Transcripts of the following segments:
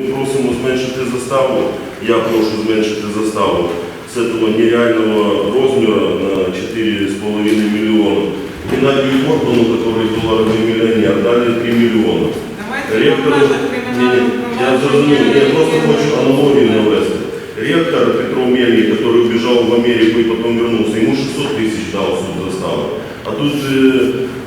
Ми просимо зменшити заставу, я прошу зменшити заставу з цього нереального розміру на 4,5 мільйона. Геннадію Горбану, который долларовый миллионер, дали 3 миллиона. Давайте Ректор, покажемо ні, кримінальну ні, я зрозумів, я просто хочу аналогію навести. Ректор Петро Мельник, который убежал в Америку и потом вернулся, ему 600 тысяч дал суд заставы. А тут е, е,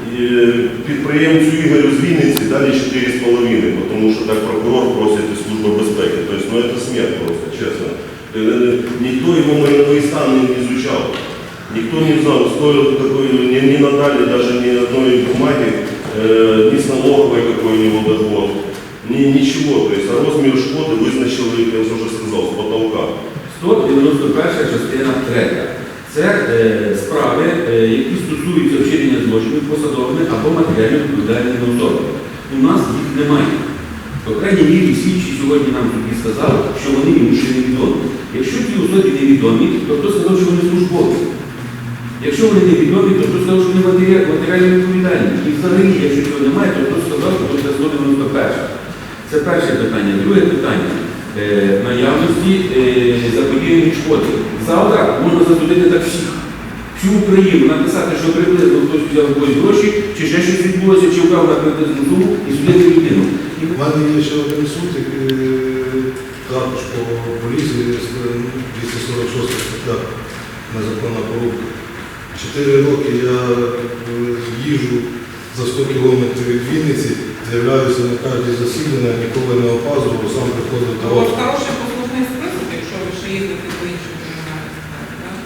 підприємцю Ігорю з Вінниці дали 4,5, тому що так прокурор просить і Служба безпеки. Тобто, ну это смерть просто, честно. Е, е, Никто его майновые стан не изучал. Никто не знал, стоит какой, не, не надали даже ни одной бумаги, э, ни с налоговой какой у него доход, ни, ничего. То есть а размер шкоды вызначил, я уже сказал, с потолка. 191 частина 3. Це е, справи, е, які стосуються вчинення злочинів посадовими або матеріально відповідальними особами. У нас їх немає. По крайній мірі слідчі сьогодні нам тоді сказали, що вони йому ще невідомі. Якщо ті особи невідомі, то хто сказав, що вони службові? Якщо вони невідомі, то хто сказав, що вони матері- матеріально відповідальні. І взагалі, якщо цього немає, то хто сказав, що це 191. Це перше питання. Друге питання. Е, наявності е, заподіяні шкоди. Завтра можна засудити так всіх. Всю Україну написати, що приблизно хтось взяв когось гроші, чи ще щось відбулося, чи вкрав на приблизну суму і судити людину. У мене є ще один суд, який також по поліції, 246 стаття незаконна порубка. Чотири роки я е, їжджу за 100 кілометрів від Вінниці, з'являюся на кожні засідання, ніколи не опаздував, сам приходив до У вас хороший послужний список, якщо ви ще їздите по іншим кримінальним так?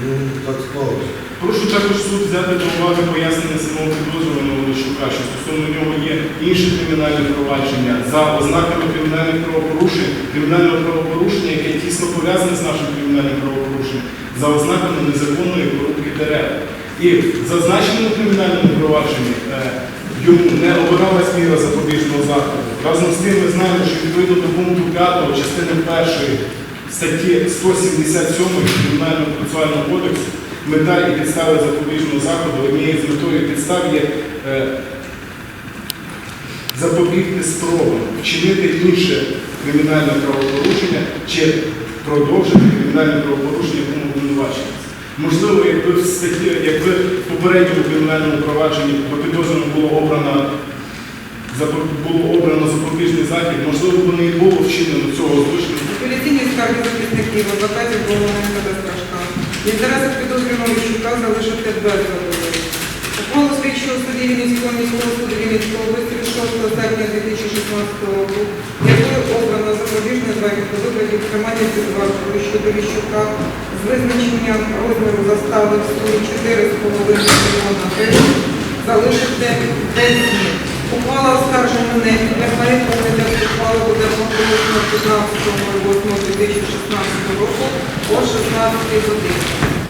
Ну, так склалося. Прошу також суд взяти до уваги пояснення самого підозрюваного Лещука, що стосовно нього є інші кримінальні провадження за ознаками кримінальних правопорушень, кримінального правопорушення, яке тісно пов'язане з нашим кримінальним правопорушенням, за ознаками незаконної порубки дерев. І в зазначеному кримінальному провадженні е, йому не обиралась міра запобіжного заходу. Разом з тим ми знаємо, що відповідно до пункту 5 частини 1 статті 177 Кримінального процесуального кодексу мета і підстави запобіжного заходу однією з метою підстав є е, запобігти спробам вчинити інше кримінальне правопорушення чи продовжити кримінальне правопорушення, якому обвинувачується. Можливо, якби в статті, якби в попередньому кримінальному провадженні до підозрюваного було обрано було обрано запобіжний захід, можливо, б не і було вчинено цього злочину. Апеляційні скарги захисників, адвокатів Головненка та Страшка. Інтереси підозрюваного Лещука залишити без задоволення. Ухвалу слідчого судді Вінницького міського суду Вінницької області 6 серпня 2016 року, якою обрано запобіжний захід у вигляді тримання під вартою щодо Лещука з визначенням розміру застави в сумі 4,5 мільйона гривень залишити змін. Ухвала оскаржена не підлягає комітет ухвали буде оголошено 15.08.2016 року о 16 годині.